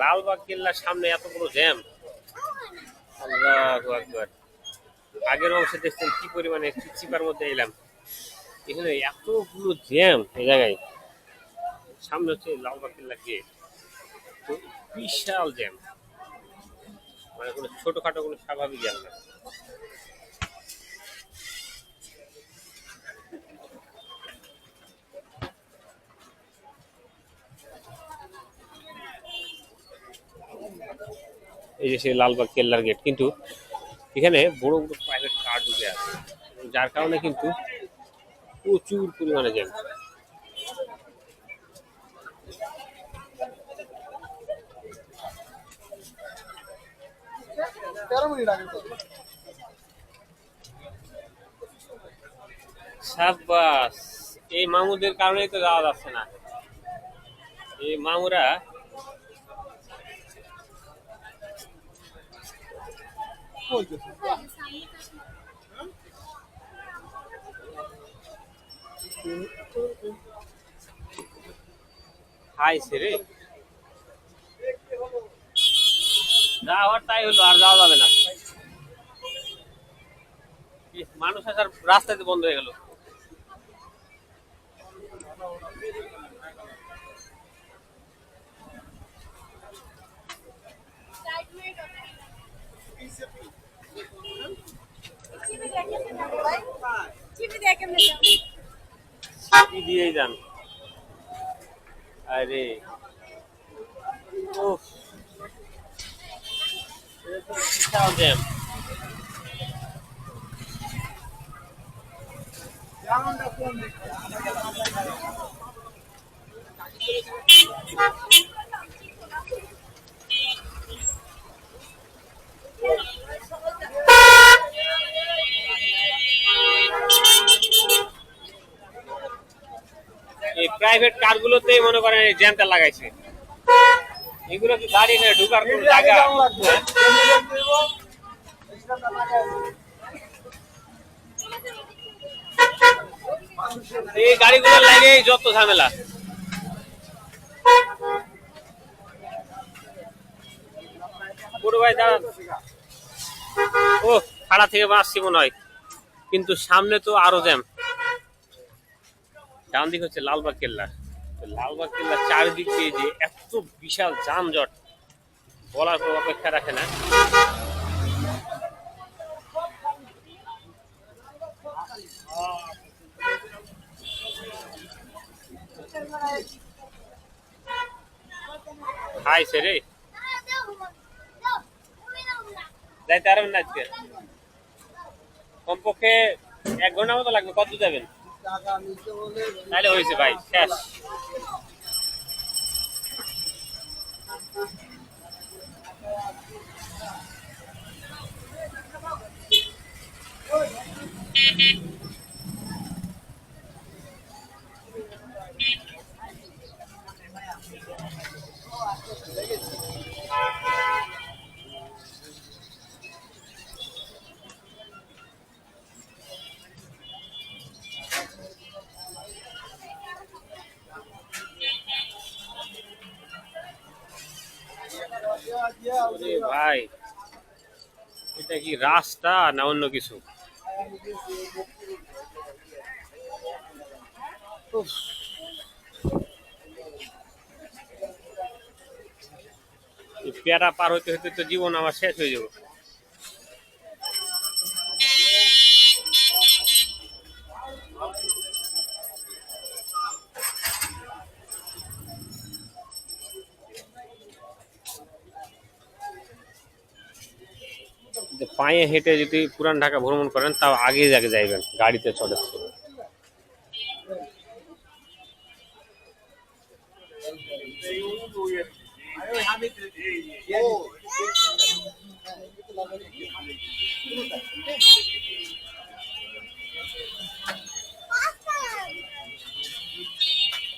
লালবাগ কেল্লার সামনে এত বড় জ্যাম। আল্লাহ আকবর। আগের অংশে দেখছেন কি পরিমাণে চিপার মধ্যে এলাম। এখানে এতগুলো জ্যাম এই জায়গায়। সামনে হচ্ছে লালবাগ কেল্লা গেট বিশাল জ্যাম। মানে কোনো ছোটোখাটো কোনো স্বাভাবিক জ্যাম না। এই যে সেই লালবাগ কেল্লার গেট কিন্তু এখানে বড় বড় প্রাইভেট কার ঢুকে আছে। যার কারণে কিন্তু প্রচুর পরিমাণে জ্যাম সাব্বাস এই মামুদের কারণেই তো যাওয়া যাচ্ছে না। এই মামুরা বলতেছে খাইছে রে যা হওয়ার তাই হলো, আর যাওয়া যাবে না। মানুষ আসার রাস্তাতে বন্ধ হয়ে গেল। কি দিয়েই যান। আরে। এটা জ্যাম প্রাইভেট কারগুলোতেই মনে করেন এই জ্যামটা লাগাইছে। এগুলো কি গাড়ি এখানে ঢুকার কোনো জায়গা? দিই। এই গাড়িগুলো লাগে যত ঝামেলা। বড় ভাই দাঁড়ান। ও খাড়া থেকে বাঁচছি মনে হয়। কিন্তু সামনে তো আরও জ্যাম ডান দিক হচ্ছে লালবাগ কেল্লা তো লালবাগ কেল্লার চারিদিক দিয়ে যে এত বিশাল যানজট, বলার কোনো অপেক্ষা রাখে না। খাইছে রে যাইতে পারবেন না আজকে? কমপক্ষে এক ঘণ্টা মতো লাগবে, কত যাবেন তাহলে হয়েছে ভাই শেষ ভাই, এটা কি রাস্তা না অন্য কিছু। পেয়ারা পার হইতে হইতে তো জীবন আমার শেষ হয়ে যাবে পায়ে হেঁটে যদি পুরান ঢাকা ভ্রমণ করেন, তাও আগে আগে যাইবেন, গাড়িতে চড়ে।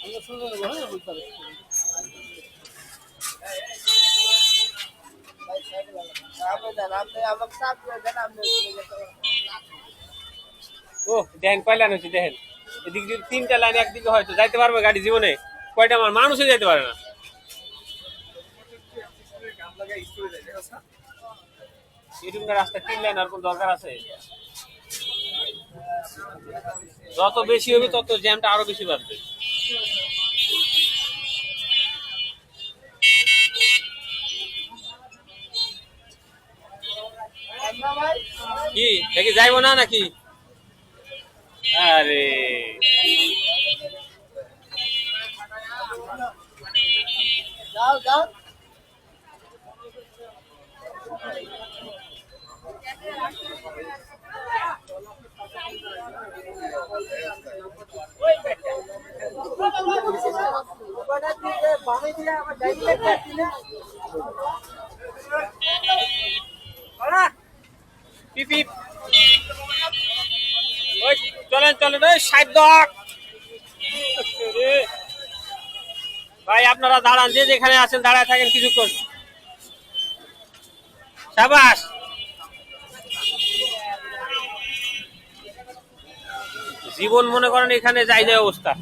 আমরা শুনে নেব হ্যাঁ ও, দেখেন হচ্ছে দেখেন। এদিক যদি তিনটা লাইন একদিকে যাইতে পারবে গাড়ি জীবনে। কয়টা আমার মানুষই যাইতে পারে না। রাস্তা তিন লাইন আর কোন দরকার আছে? যত বেশি হবে, তত জ্যামটা আরও বেশি বাড়বে। কি দেখি যাইবো না নাকি? আরে। যাও যাও। দিয়ে আমার ওই, চলেন চলেন, ওই ষাট দক ভাই, আপনারা দাঁড়ান, যে যেখানে আছেন, দাঁড়ায় থাকেন কিছুক্ষণ। সাবাস। জীবন মনে করেন এখানে যাই যায় অবস্থা।